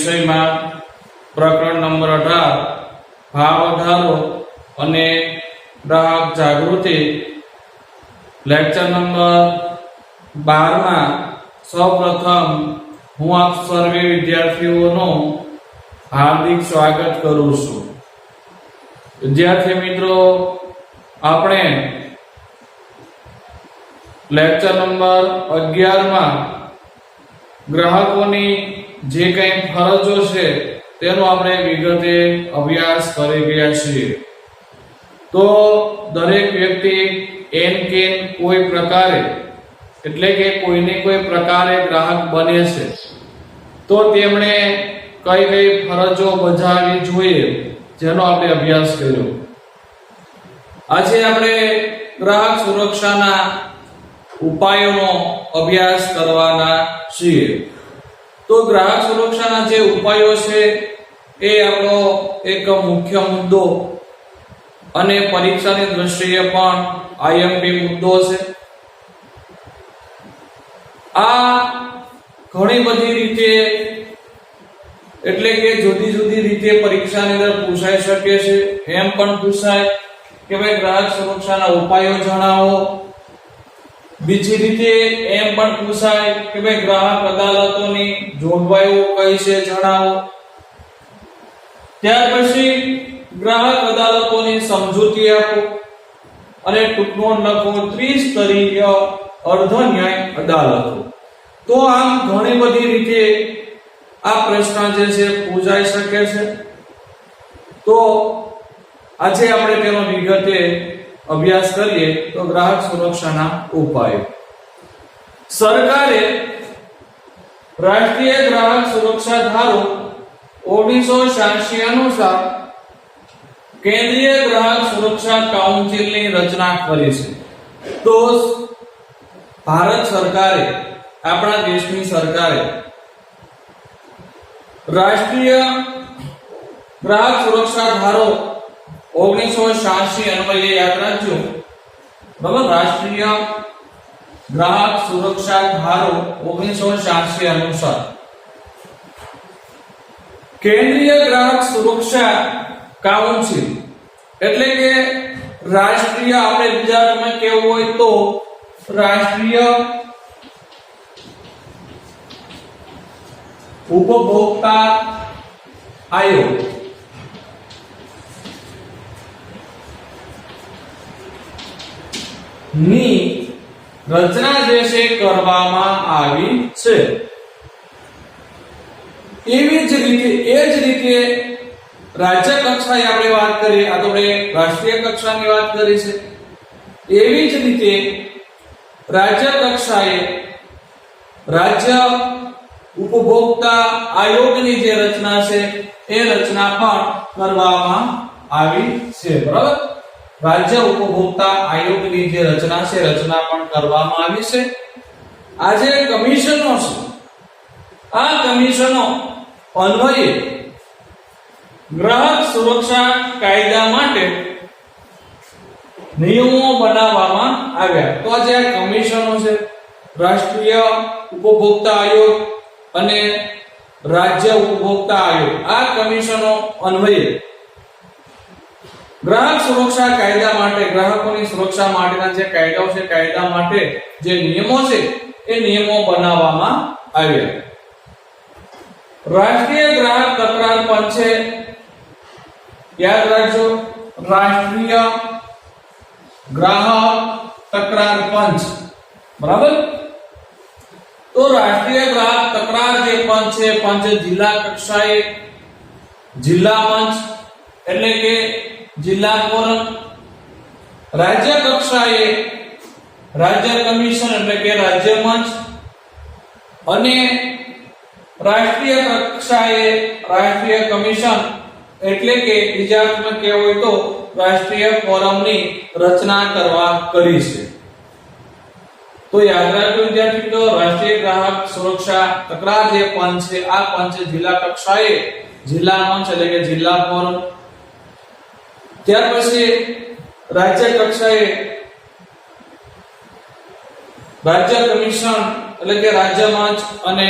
વિષયમાં પ્રકરણ નંબર અઢાર ભાવ વધારો અને ગ્રાહક જાગૃતિ. લેક્ચર નંબર બારમાં સૌપ્રથમ હું આપ સર્વે વિદ્યાર્થીઓનું હાર્દિક સ્વાગત કરું છું. વિદ્યાર્થી મિત્રો, આપણે લેક્ચર નંબર અગિયારમાં ગ્રાહકોની જે કંઈ ફરજો છે, તેનો આપણે વિગતે અભ્યાસ કરી ગયા છીએ. તો દરેક વ્યક્તિ એન કે કોઈ પ્રકારે, એટલે કે કોઈને કોઈ પ્રકારે ગ્રાહક બને છે. તો તેમણે કઈ કઈ ફરજો બજાવવી જોઈએ, જેનો આપણે અભ્યાસ કર્યો. આજે આપણે ગ્રાહક સુરક્ષાના ઉપાયોનો અભ્યાસ કરવાના છીએ. તો ગ્રાહક સુરક્ષાના જે ઉપાયો છે એ આપણો એક મુખ્ય મુદ્દો અને પરીક્ષાની દ્રષ્ટિએ પણ આઈએમપી મુદ્દો છે. આ ઘણી બધી રીતે એટલે કે જુદી જુદી રીતે પરીક્ષાની અંદર પૂછાઈ શકે છે. એમ પણ પૂછાય કે ભાઈ ગ્રાહક સુરક્ષાના ઉપાયો જણાવો. બીજી રીતે એમ પણ પૂછાય કે ભાઈ ગ્રાહક અદાલતોની જોગવાઈઓ કઈ છે જણાવો. ત્યાર પછી ગ્રાહક અદાલતોની સમજૂતી આપો અને ટૂંકનો લખો ત્રિસ્તરીય અર્ધ ન્યાય અદાલતો. તો આમ ઘણી બધી રીતે આ પ્રશ્ન જે છે પૂછાઈ શકે છે. તો આજે આપણે તેનો વિગતે અભ્યાસ કરીએ તો ગ્રાહક સુરક્ષાના ઉપાયો. સરકારે રાષ્ટ્રીય ગ્રાહક સુરક્ષા ધારો ઓગણીસો છ્યાસી અનુસાર કેન્દ્રીય ગ્રાહક સુરક્ષા કાઉન્સિલની રચના કરી છે. તો ભારત સરકારે, આપણા દેશની સરકારે રાષ્ટ્રીય ગ્રાહક સુરક્ષા ધારો રાષ્ટ્રીય ગ્રાહક સુરક્ષા ધારો ઓગણીસો છ્યાસી અનુસાર. કેન્દ્રીય ગ્રાહક સુરક્ષા કાઉન્સિલ એટલે કે રાષ્ટ્રીય, આપણે ગુજરાતમાં કેવું હોય તો રાષ્ટ્રીય ઉપભોક્તા આયોગ. ની રચના જે છે કરવામાં આવી છે. એવી જ રીતે, એ જ રીતે રાજ્ય કક્ષાએ આપણે વાત કરીએ, આ તો આપણે રાષ્ટ્રીય કક્ષાની વાત કરી છે. એવી જ રીતે રાજ્ય કક્ષાએ રાજ્ય ઉપભોક્તા આયોગની જે રચના છે, એ રચના પણ કરવામાં આવી છે. બરાબર? રાજ્ય ઉપભોક્તા આયોગની જે રચના છે, રચના પણ કરવામાં આવી છે. આ જે કમિશનો છે. આ કમિશનો અન્વયે ગ્રાહક સુરક્ષા કાયદા માટે નિયમો બનાવવામાં આવ્યા. તો આ જે કમિશનો છે, રાષ્ટ્રીય ઉપભોક્તા આયોગ અને રાજ્ય ઉપભોક્તા આયોગ. આ કમિશનો અન્વયે ગ્રાહક સુરક્ષા કાયદા માટે, ગ્રાહકોની સુરક્ષા માટેના જે કાયદાઓ છે, કાયદા માટે જે નિયમો છે, એ નિયમો બનાવવામાં આવ્યા. રાષ્ટ્રીય ગ્રાહક તકરાર પંચે યાદ રાખજો, રાષ્ટ્રીય ગ્રાહક તકરાર પંચ. બરાબર? તો રાષ્ટ્રીય ગ્રાહક તકરાર જે પંચ છે, પંચ જિલ્લા કક્ષાએ જિલ્લા પંચ, એટલે કે જિલ્લા ફોરમ રાજ્ય કક્ષાએ રાજ્ય કમિશન એટલે કે રાજ્ય મંચ અને રાષ્ટ્રીય કક્ષાએ રાષ્ટ્રીય કમિશન એટલે કે બીજા અર્થમાં કહેવું હોય તો રાષ્ટ્રીય ફોરમની રચના કરવા કરી છે. તો યાદ રાખજો વિદ્યાર્થી મિત્રો, રાષ્ટ્રીય ગ્રાહક સુરક્ષા તકરાર જે પંચ છે, આ પંચ જિલ્લા કક્ષાએ જિલ્લા મંચ એટલે કે જિલ્લા ફોરમ ત્યાર પછી રાજ્ય કક્ષાએ રાજ્ય કમિશન એટલે કે રાજ્ય મંચ અને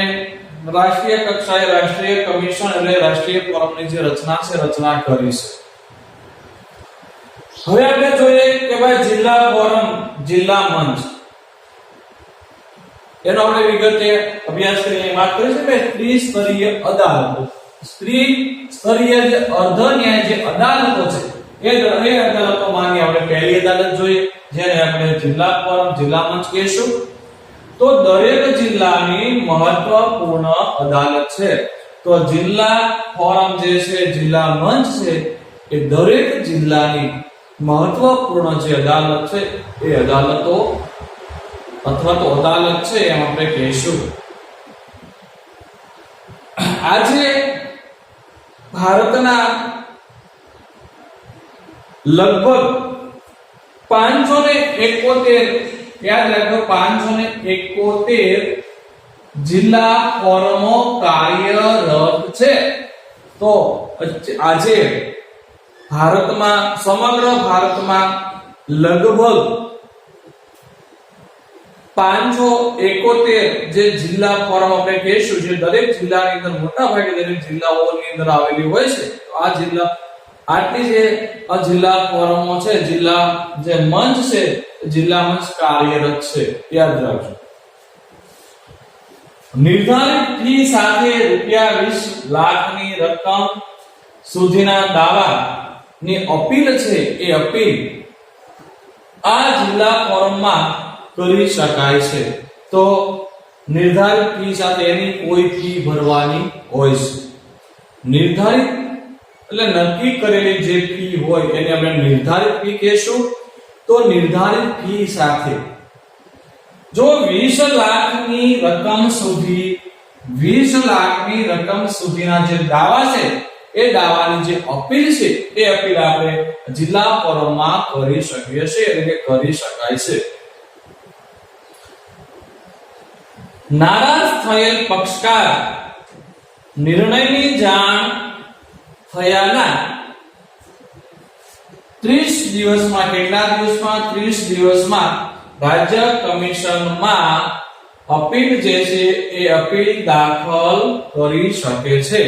રાષ્ટ્રીય કક્ષાએ રાષ્ટ્રીય કમિશન એટલે રાષ્ટ્રીય ફોરમની જે રચના છે, રચના કરી છે. હવે આપણે જોઈએ કે ભાઈ જિલ્લા ફોરમ, જિલ્લા મંચ. એનો આપણે વિગતે અભ્યાસ કરીને વાત કરી છે કે ત્રિસ્તરીય અદાલતો. સ્ત્રી સ્તરીય જે અર્ધ ન્યાય જે અદાલતો છે એ એ અદાલતોમાંની આપણે પહેલી અદાલત જોઈએ, જેને આપણે જિલ્લા ફોરમ જિલ્લા મંચ કહેશું. તો દરેક જિલ્લાની મહત્વપૂર્ણ અદાલત છે. તો જિલ્લા ફોરમ જે છે, જિલ્લા મંચ છે, એ દરેક જિલ્લાની મહત્વપૂર્ણ જે અદાલત છે, એ અદાલતો અથવા તો અદાલત છે એમ આપણે કહીશું. આજે ભારતના લગભગ પાંચસો ને એકોતેર, યાદ રાખો પાંચસો ને એકોતેર જિલ્લા ફોરમો કાર્યરત છે. તો આજે ભારતમાં, સમગ્ર ભારતમાં લગભગ પાંચસો એકોતેર જે જિલ્લા ફોરમ આપણે કહીશું, જે દરેક જિલ્લાની અંદર મોટા ભાગે દરેક જિલ્લાઓની અંદર આવેલી હોય છે. તો આ જિલ્લા આટલી જે જિલ્લા ફોરમો છે, જિલ્લા જે મંચ છે, જિલ્લા મંચ કાર્યરત છે, યાદ રાખજો. નિર્ધારિત ફી સાથે રૂપિયા વીસ લાખની રકમ સુધીના દાવાની અપીલ છે, એ અપીલ આ જિલ્લા ફોરમમાં કરી શકાય છે. તો નિર્ધારિત ફી સાથે એની કોઈ ફી ભરવાની હોય છે. નિર્ધારિત એટલે નક્કી કરેલી જે ફી હોય એને આપણે નિર્ધારિત ફી કહેશું. તો નિર્ધારિત ફી સાથે જો 20 લાખની રકમ સુધી 20 લાખની રકમ સુધીના જે દાવા છે, એ દાવાની જે અપીલ છે, એ અપીલ આપણે જિલ્લા ફોરમમાં કરી શકીએ છીએ એટલે કે કરી શકાય છે. નારાજ થયેલ પક્ષકાર નિર્ણયની જાણ થયાના 30 દિવસમાં, કેટલા દિવસમાં? 30 દિવસમાં રાજ્ય કમિશનમાં અપીલ જે છે, એ અપીલ દાખલ કરી શકે છે.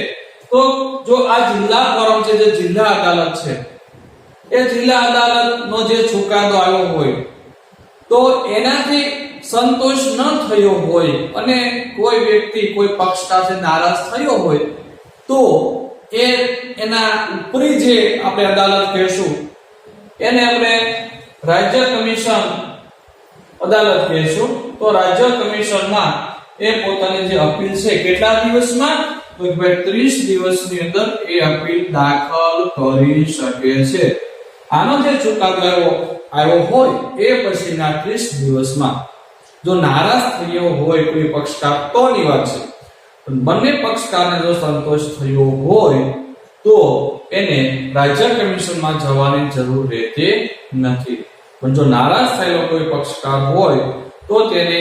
તો જો આ જિલ્લા ફોરમ છે, જે જિલ્લા અદાલત છે, એ જિલ્લા અદાલતનો જે ચુકાદો આવ્યો હોય, તો એનાથી સંતોષ ન થયો હોય અને કોઈ વ્યક્તિ, કોઈ પક્ષ સાથે નારાજ થયો હોય, તો એ એના ઉપરી જે આપણે અદાલત કહેશું, એને આપણે રાજ્ય કમિશન અદાલત કહેશું. તો રાજ્ય કમિશનમાં એ પોતાની જે અપીલ છે, કેટલા દિવસમાં? તો કે ભાઈ 30 દિવસની અંદર એ અપીલ દાખલ કરી શકે છે. આનો જે ચુકાદો આવ્યો હોય, એ પછીના 30 દિવસમાં. જો નારાજ થયો હોય કોઈ પક્ષકાર તોની વાત છે. બંને પક્ષકારને જો સંતોષ થયો હોય, તો એને રાજ્ય કમિશનમાં જવાની જરૂર રહેતી નથી. પણ જો નારાજ થયેલો કોઈ પક્ષકાર હોય, તો તેને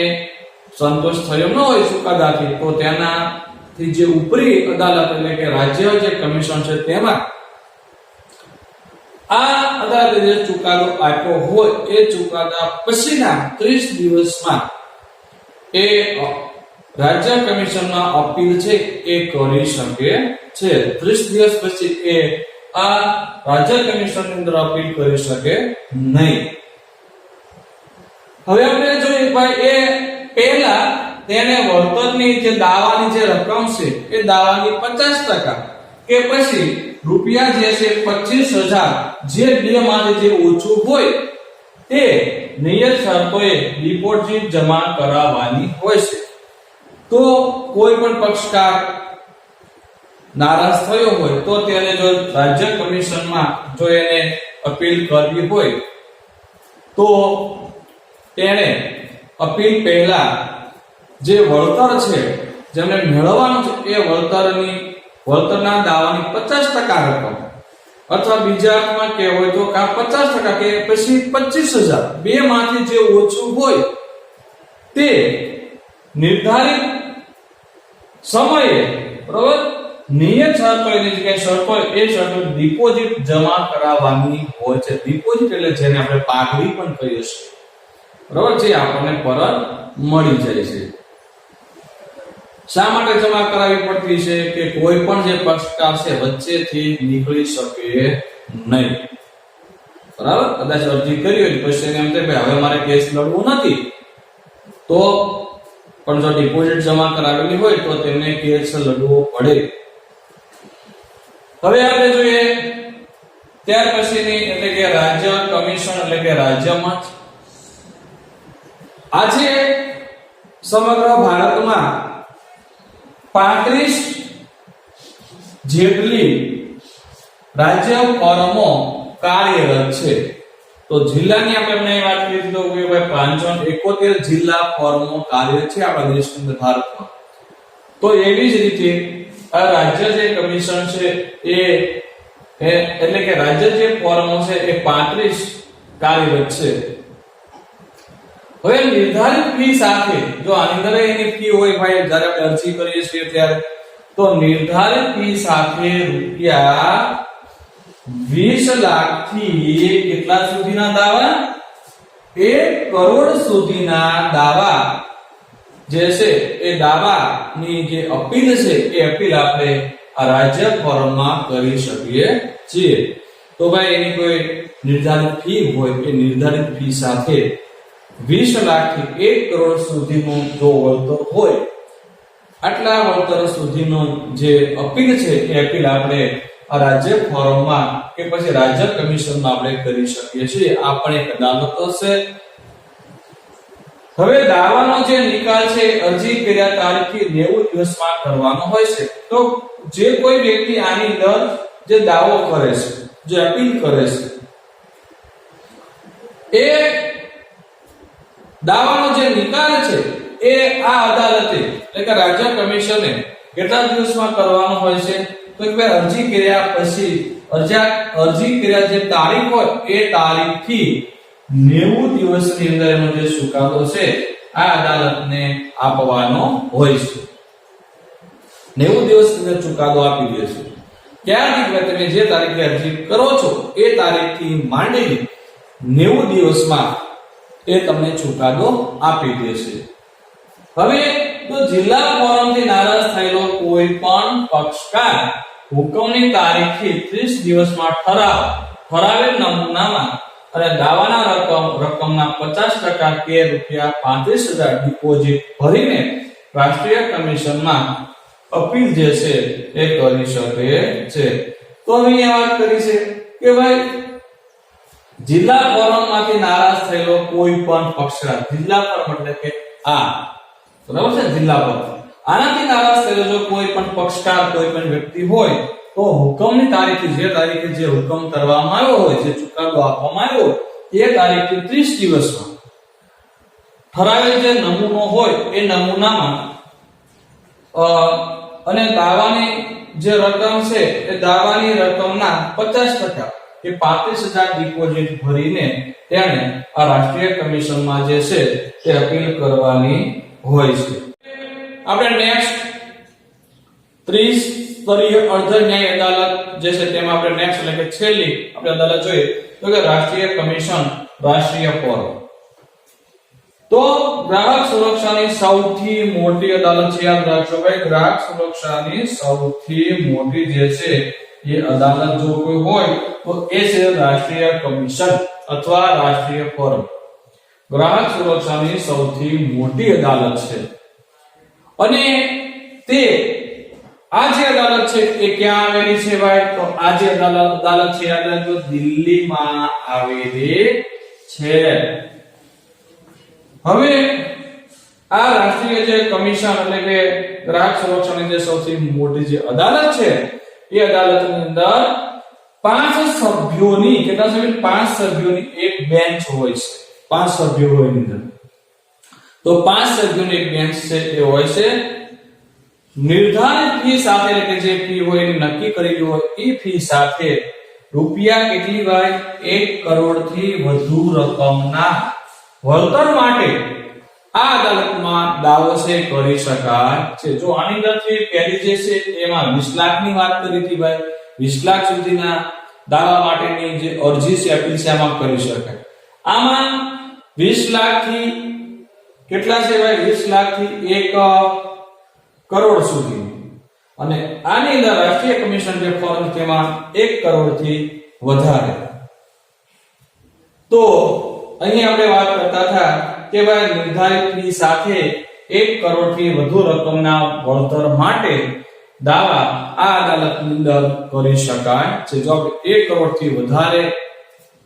સંતોષ થયો ન હોય ચુકાદાથી, તો તેનાથી જે ઉપરી અદાલત એટલે કે રાજ્ય જે કમિશન છે તેમાં આ અદાલતે જે ચુકાદો આપ્યો હોય, એ ચુકાદા પછીના 30 દિવસમાં એ રાજ્ય કમિશનમાં અપીલ છે એ કરી શકે છે. 30 દિવસ પછી એ આ રાજ્ય કમિશનની અંદર અપીલ કરી શકે નહીં. હવે આપણે જોઈએ ભાઈ એ પહેલા તેને વળતરની જે દાવાની જે રકમ છે, એ દાવાની 50% કે પછી રૂપિયા જે છે પચીસ હજાર જે બે માંથી જે ઓછું હોય, તે નિયત શરતોએ ડિપોઝિટ જમા કરાવવાની હોય છે. તો કોઈ પણ પક્ષકાર નારાજ થયો હોય, તો તેને જો રાજ્ય કમિશનમાં જો એને અપીલ કરવી હોય, તો તેણે અપીલ પહેલા જે વળતર છે, જેમને મેળવવાનું છે, એ વળતરની, વળતરના દાવાની પચાસ ટકા રકમ અથવા બીજા અર્થમાં કહેવું હોય તો કા પચાસ ટકા કે પછી પચીસ હજાર, બે માંથી જે ઓછું હોય, તે નિર્ધારિત સમયે, બરોબર? નિયત એની જગ્યાએ શરતો એ શરતો ડિપોઝિટ જમા કરાવવાની હોય છે. ડિપોઝિટ એટલે જેને આપણે પાઘડી પણ કહીએ છીએ. બરોબર? છે આપણને પરત મળી જાય છે. શા માટે જમા કરાવવી પડતી છે? કે કોઈ પણ જે પક્ષકાર છે, વચ્ચેથી નીકળી શકે નહીં. બરાબર? કદાચ અરજી કરી હોય પછી એમ કે ભાઈ હવે મારે કેસ લડવું નથી. તો પણ જો ડિપોઝિટ જમા કરાવેલી હોય તો તેમને કેસ લડવો પડે. હવે આપણે જોઈએ, ત્યાર પછીની એટલે કે રાજ્ય કમિશન એટલે કે રાજ્યમાં આજે સમગ્ર ભારતમાં પાંત્રીસ જેટલી રાજ્ય ફોરમો કાર્યરત છે. તો જિલ્લાની આપણે એમને વાત કરી તો કે ભાઈ પાંચસો એકોતેર જિલ્લા ફોરમો કાર્ય છે આપણા દેશની અંદર ભારતમાં. તો એવી જ રીતે આ રાજ્ય જે કમિશન છે એ- એટલે કે રાજ્ય જે ફોર્મો છે એ પાંત્રીસ કાર્યરત છે. હવે નિર્ધારિત ફી સાથે, જો આની અંદર એની ફી હોય ભાઈ, જ્યારે આપણે અરજી કરીએ છીએ ત્યારે, તો નિર્ધારિત ફી સાથે રૂપિયા 20 લાખથી કેટલા સુધીના દાવા? 1 કરોડ સુધીના દાવા. જે છે એ દાવાની જે અપીલ છે, એ અપીલ આપણે આ રાજ્ય ફોરમમાં કરી શકીએ છીએ. તો ભાઈ, એની કોઈ નિર્ધારિત ફી હોય કે નિર્ધારિત ફી સાથે વીસ લાખથી એક કરોડ સુધીનું જો વળતર હોય, આટલા વળતર સુધીનો જે અપીલ છે, એ અપીલ આપણે આ રાજ્ય ફોરમમાં કે પછી રાજ્ય કમિશનમાં આપણે કરી શકીએ છીએ. આ પણ એક અદાલત હશે. હવે દાવાનો જે નિકાલ છે અરજી કર્યા તારીખથી 90 દિવસમાં કરવાનો હોય છે. તો જે કોઈ વ્યક્તિ આની અંદર જે દાવો કરે છે, જે અપીલ કરે છે, એ દાવાનો જે નિકાલ છે, એ આ અદાલતે, એટલે કે રાજ્ય કમિશને કેટલા દિવસમાં કરવાનો હોય છે? તો કે અરજી કર્યા પછી, અરજી અરજી કર્યા જે તારીખ હોય, એ તારીખથી 90 દિવસની અંદર એનો જે ચુકાદો છે, આ અદાલતને આપવાનો હોય છે. 90 દિવસની અંદર ચુકાદો આપી દે છે. ત્યારથી તમે જે તારીખે અરજી કરો છો, એ તારીખથી માંડીને 90 દિવસમાં એ તમને ચુકાદો આપી દેશે હવે તો જિલ્લા ફોરમથી નારાજ થયેલો કોઈ પણ પક્ષકાર હુકમની તારીખથી 30 દિવસમાં ઠરાવ. ઠરાવેલ નમૂનામાં અને દાવાના રકમ, રકમના 50% કે રૂપિયા 35000 ડિપોઝિટ ભરીને રાષ્ટ્રીય કમિશનમાં અપીલ જે છે એ કરી શકે છે. તો અહીં વાત કરી છે કે ભાઈ, જિલ્લા ફોરમમાંથી નારાજ થયેલો કોઈ પણ પક્ષકાર, જિલ્લા ફોરમ એટલે કે આ બરાબર છે જિલ્લા ફોરમ આનાથી નારાજ થયેલો જો કોઈ પણ પક્ષકાર, કોઈ પણ વ્યક્તિ હોય, તો હુકમની તારીખે, જે તારીખે જે હુકમ કરવામાં આવ્યો હોય, જે ચુકાદો આપવામાં આવ્યો એ તારીખથી 30 દિવસમાં ઠરાવેલ જે નમૂનો હોય, એ નમૂનામાં અને દાવાની જે રકમ છે, એ દાવાની રકમના 50% કે 35000 ડિપોઝિટ ભરીને તેણે આ રાષ્ટ્રીય કમિશનમાં જે છે, તે અપીલ કરવાની હોય છે. આપણે નેક્સ્ટ 30 સ્તરીય અર્ધ ન્યાય અદાલત જે છે તેમાં આપણે નેક્સ્ટ એટલે કે છેલ્લી આપણે અદાલત જોઈએ. તો કે રાષ્ટ્રીય કમિશન, રાષ્ટ્રીય ફોરમ તો ગ્રાહક સુરક્ષાની સૌથી મોટી અદાલત છે, યાદ રાખજો ભાઈ, ગ્રાહક સુરક્ષાની સૌથી મોટી જે છે એ અદાલત જો કોઈ હોય તો એ છે રાષ્ટ્રીય કમિશન અથવા રાષ્ટ્રીય ફોરમ ગ્રાહક સુરક્ષાની સૌથી મોટી અદાલત છે. અને તે આ જે અદાલત છે, એ ક્યાં આવેલી છે ભાઈ? તો આ જે અદાલત અદાલત છે અદાલત દિલ્હીમાં આવેલી છે. હવે આ રાષ્ટ્રીય જે કમિશન એટલે કે ગ્રાહક સંરક્ષણની જે સૌથી મોટી જે અદાલત છે, એ અદાલતની અંદર પાંચ સભ્યોની, કેટલા સભ્યો? પાંચ સભ્યોની એક બેન્ચ હોય છે. પાંચ સભ્યો હોય એની અંદર. તો પાંચ સભ્યોની બેન્ચ છે, એ હોય છે, નિર્ધારિત ફી સાથે એટલે જે ફી હોય એની નક્કી કરેલી હોય, એ ફી સાથે રૂપિયા કેટલી ભાઈ? એક કરોડથી વધુ રકમના વળતર માટે આ અદાલતમાં દાવો છે, કરી શકાય છે. જો આની અંદરથી પહેલી જે છે, એમાં વીસ લાખની વાત કરી હતી ભાઈ. વીસ લાખ સુધીના દાવા માટેની જે અરજી છે અપીલ છે, આમાં કરી શકાય. આમાં 20 લાખથી, કેટલા છે ભાઈ 20 લાખથી એક કરોડ સુધી. અને આની અંદર રાષ્ટ્રીય કમિશન જે ફોર્મ તેમાં એક કરોડથી વધારે. તો અહીં આપણે વાત કરતા હતા કે ભાઈ નિર્ધારિતની સાથે એક કરોડથી વધુ રકમના વળતર માટે દાવા આ અદાલતની અંદર કરી શકાય છે. જો આપણે એક કરોડથી વધારે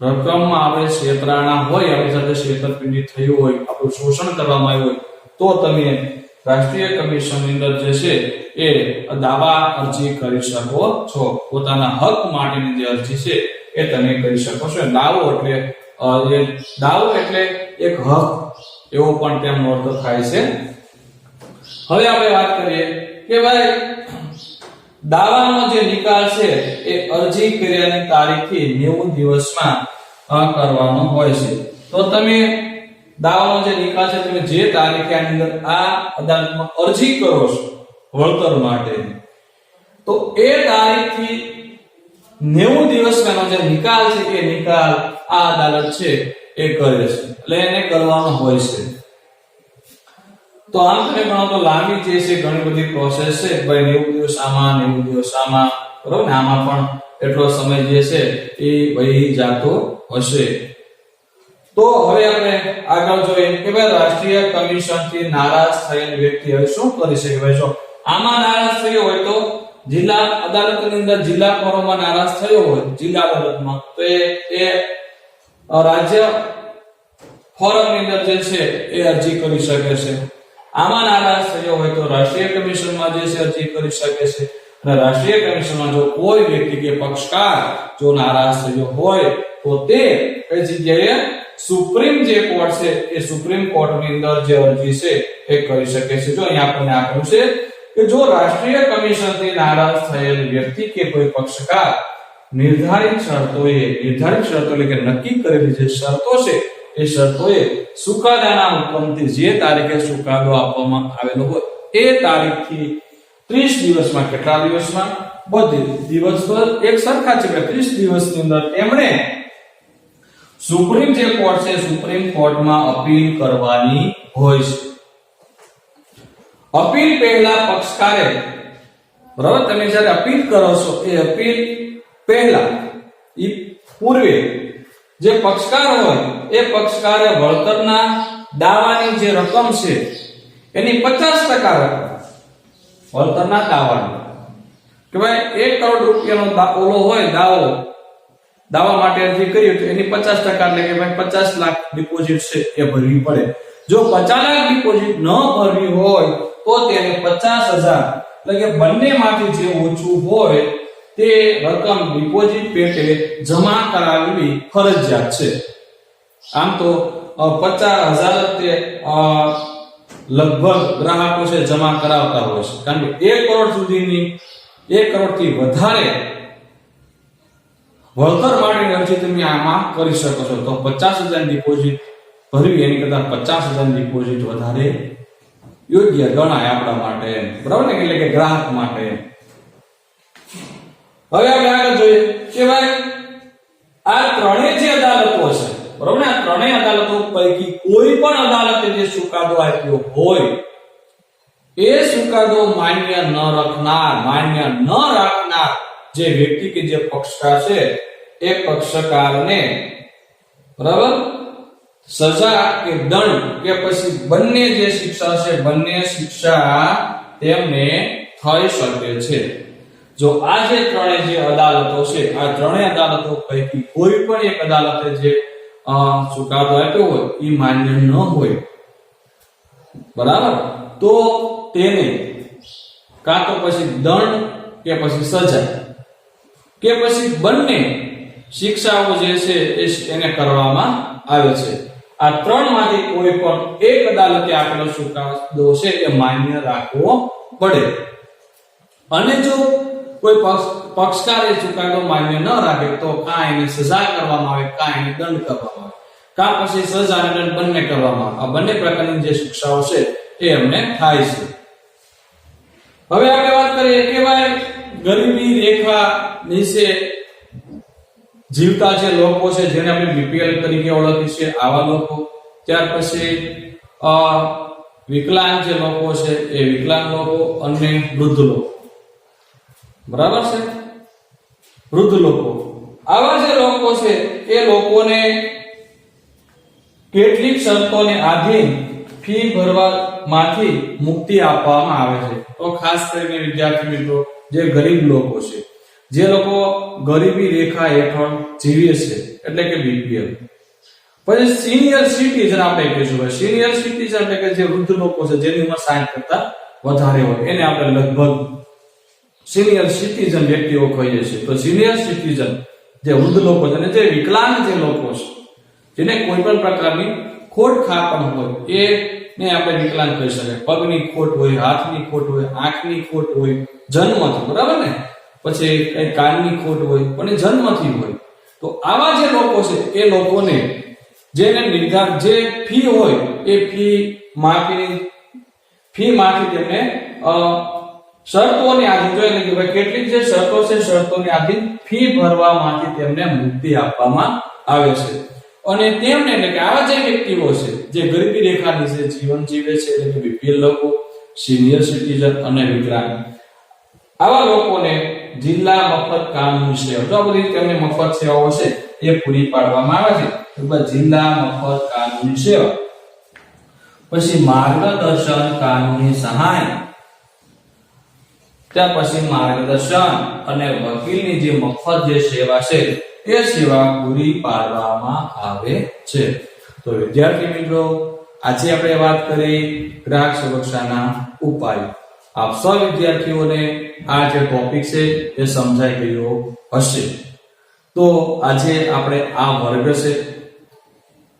રકમમાં આવે છેતરાણા હોય, આપણી સાથે છેતરપિંડી થઈ હોય, આપણું શોષણ કરવામાં આવ્યું હોય, તો તમે રાષ્ટ્રીય કમિશનની અંદર જે છે એ દાવા અરજી કરી શકો છો. પોતાના હક માટેની જે અરજી છે એ તમે કરી શકો છો. દાવો એટલે દાવો એટલે એક હક, એવો પણ તેમનો અર્થ થાય છે. હવે આપણે વાત કરીએ કે ભાઈ દાવાનો જે નિકાલ છે એ અરજી કર્યાની તારીખથી 90 દિવસમાં કરવાનો હોય છે. તો તમે દાવાનો જે નિકાલ છે, તમે જે તારીખે આની અંદર આ અદાલતમાં અરજી કરો છો, વળતર માટે, તો એ તારીખથી 90 દિવસનો જે નિકાલ છે, એ નિકાલ આ અદાલત છે, એ કરે છે. એટલે એને કરવાનો હોય છે. તો આમ તમે તો લાંબી જે છે, ઘણી બધી પ્રોસેસ છે. ભાઈ 90 દિવસ આમાં 90 દિવસ આમાં. બરોબર ને? આમાં પણ એટલો સમય જે છે, એ વહી જાતો હશે. તો હવે આપણે આગળ જોઈએ કે ભાઈ, રાષ્ટ્રીય કમિશનથી નારાજ થયેલ વ્યક્તિ હવે શું કરી શકે? ભાઈ, જો આમાં નારાજ થયો હોય તો જિલ્લા અદાલતની અંદર જિલ્લા કોર્ટમાં નારાજ થયો હોય, જિલ્લા અદાલતમાં, તો એ રાજ્ય ફોરમની અંદર જે છે, એ અરજી કરી શકે છે. આમાં નારાજ થયો હોય તો રાષ્ટ્રીય કમિશનમાં જે અરજી કરી શકે છે. અને રાષ્ટ્રીય કમિશનમાં જો કોઈ વ્યક્તિ કે પક્ષકાર જો નારાજ થયો હોય તો તે કઈ જગ્યાએ સુપ્રીમ જે કોર્ટ છે એ સુપ્રીમ કોર્ટની અંદર જે અરજી છે એ કરી શકે છે. જો અહીંયા આપણને આપ્યું છે કે જો રાષ્ટ્રીય કમિશનથી નારાજ થયેલ વ્યક્તિ કે કોઈ પક્ષકાર નિર્ધારિત શરતોએ, નિર્ધારિત શરતો એટલે કે નક્કી કરેલી જે શરતો છે એ શરતોએ સુકાદાના હુકમથી જે તારીખે સુકાદો આપવામાં આવેલો હોય, એ તારીખથી 30 દિવસમાં કેટલા દિવસમાં? બધી દિવસ પર એક સરખા છે કે 30 દિવસની અંદર એમણે સુપ્રીમ જે કોર્ટ છે, સુપ્રીમ કોર્ટમાં અપીલ કરવાની હોય છે. અપીલ પહેલા પક્ષકારે, બરાબર? તમે જ્યારે અપીલ કરો છો, એ અપીલ પહેલા એ પૂર્વે જે પક્ષકાર હોય, એ પક્ષકારે વળતરના દાવાની જે રકમ છે, એની પચાસ ટકા રકમ, વળતરના દાવાની. કે ભાઈ, એક કરોડ રૂપિયાનો ઓલો હોય, દાવો, દાવા માટે અરજી કરી તો એની પચાસ ટકા એટલે કે ભાઈ પચાસ લાખ ડિપોઝિટ છે એ ભરવી પડે. જો પચાસ લાખ ડિપોઝિટ ન ભરવી હોય, તો તેને પચાસ હજાર, એટલે કે બંનેમાંથી જે ઓછું હોય તે રકમ ડિપોઝિટ પેટે જમા કરાવવી ફરજિયાત છે. આમ તો પચાસ હજાર તે લગભગ ગ્રાહકો છે જમા કરાવતા હોય છે. કારણ કે એક કરોડ સુધીની, એક કરોડથી વધારે વળતર માટેની અરજી તમે આમાં કરી શકો છો. તો પચાસ હજાર ડિપોઝિટ ભરવી, એની કરતા પચાસ હજાર ડિપોઝિટ વધારે યોગ્ય ગણાય આપણા માટે બરાબર ને? એટલે કે ગ્રાહક માટે હવે આપણે આગળ જોઈએ કે ભાઈ, આ ત્રણેય જે અદાલતો છે, બરાબર ને? આ ત્રણેય અદાલતો પૈકી કોઈ પણ અદાલતે જે ચુકાદો આપ્યો હોય, એ ચુકાદો માન્ય ન રાખનાર, માન્ય ન રાખનાર જે વ્યક્તિ કે જે પક્ષકાર છે, એ પક્ષકારને, બરાબર? સજા કે દંડ કે પછી બંને જે શિક્ષા છે, બંને શિક્ષા તેમને થઈ શકે છે. જો આ જે ત્રણેય જે અદાલતો છે, આ ત્રણેય અદાલતો પૈકી કોઈ પણ એક અદાલતે જે ચુકાદો આપ્યો હોય, એ માન્ય ન હોય. બરાબર? તો તેને કાં તો પછી દંડ કે પછી સજા કે પછી બંને શિક્ષાઓ જે છે એને કરવામાં આવે છે. આ ત્રણમાંથી કોઈ પણ એક અદાલતે આપેલો ચુકાદો છે એ માન્ય રાખવો પડે. અને જો કોઈ પક્ષ પક્ષકાર ચુકાદો માન્ય ન રાખે તો કાં એને સજા કરવામાં આવે કાં એને દંડ કરવામાં આવે. કાં પછી સજા અને દંડ બંને કરવામાં આવે. આ બંને પ્રકારની જે શિક્ષાઓ છે એ અમને થાય છે. હવે આપણે વાત કરીએ કે ભાઈ ગરીબી રેખા નીચે જીવતા જે લોકો છે, જેને આપણે બીપીએલ તરીકે ઓળખીએ છીએ, આવા લોકો. ત્યાર પછી વિકલાંગ જે લોકો છે, એ વિકલાંગ લોકો અને વૃદ્ધ લોકો. બરાબર છે? વૃદ્ધ લોકો. આવા જે લોકો છે, એ લોકોને કેટલીક શરતોને આધીન ફી ભરવામાંથી મુક્તિ આપવામાં આવે છે. તો ખાસ કરીને વિદ્યાર્થી મિત્રો, જે ગરીબ લોકો છે, જે લોકો ગરીબી રેખા હેઠળ જીવે છે, એટલે કે બીપીએલ. પછી સિનિયર સિટીઝન આપણે કહીશું સિનિયર સિટીઝન એટલે કે જે વૃદ્ધ લોકો છે, જેની ઉંમર 60 કરતા વધારે હોય. એને આપણે લગભગ સિનિયર સિટીઝન વ્યક્તિઓ કહીએ છીએ. તો સિનિયર સિટીઝન જે વૃદ્ધ લોકો છે અને જે વિકલાંગ જે લોકો છે, જેને કોઈ પણ પ્રકારની ખોટ ખાપણ હોય, એ ને આપણે વિકલાંગ કહી શકાય. પગની ખોટ હોય, હાથની ખોટ હોય, આંખની ખોટ હોય, જન્મથી, બરાબર ને? પછી કઈ કાનની ખોટ હોય, પણ એ જન્મથી હોય. તો આવા જે લોકો છે, એ લોકોને જેને નિર્ધાર જે ફી હોય, એ ફી માફી, ફી માંથી તેમને શરતોની આધીન એટલે કે ભાઈ કેટલીક જે શરતો છે, શરતોને આધીન ફી ભરવામાંથી તેમને મુક્તિ આપવામાં આવે છે. અને તેમને એટલે કે આવા જે વ્યક્તિઓ છે, જે ગરીબી રેખા નીચે જીવન જીવે છે, એટલે કે બીપીએલ લોકો સિનિયર સિટીઝન અને વિકલાંગ, આવા લોકોને જિલ્લા મફત કાનૂની સેવા આ બધી તેમને મફત સેવાઓ છે, એ પૂરી પાડવામાં આવે છે. જિલ્લા મફત કાનૂની સેવા. પછી માર્ગદર્શન કાનૂની સહાય. ત્યાર પછી માર્ગદર્શન અને વકીલની જે મફત જે સેવા છે, એ સેવા પૂરી પાડવામાં આવે છે. તો વિદ્યાર્થી મિત્રો, આજે આપણે વાત કરી ગ્રાહક સુરક્ષાના ઉપાય. આપ સૌ વિદ્યાર્થીઓને આ જે ટોપિક છે, એ સમજાઈ ગયો હશે. તો આજે આપણે આ વર્ગ છે,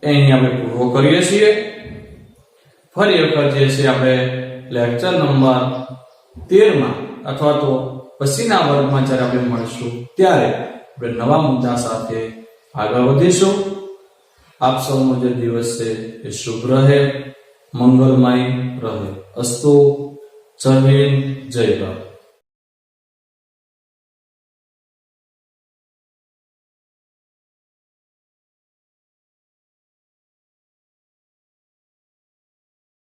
એની આપણે પૂરો કરીએ છીએ. ફરી વખત જે છે, આપણે લેક્ચર નંબર તેરમાં અથવા તો પછીના વર્ગમાં જ્યારે આપણે મળીશું, ત્યારે આપણે નવા મુદ્દા સાથે આગળ વધીશું. આપ સૌનો જે દિવસ છે એ શુભ રહે, મંગલમય રહે. અસ્તુ, જય હિન્દ, જય ભારત.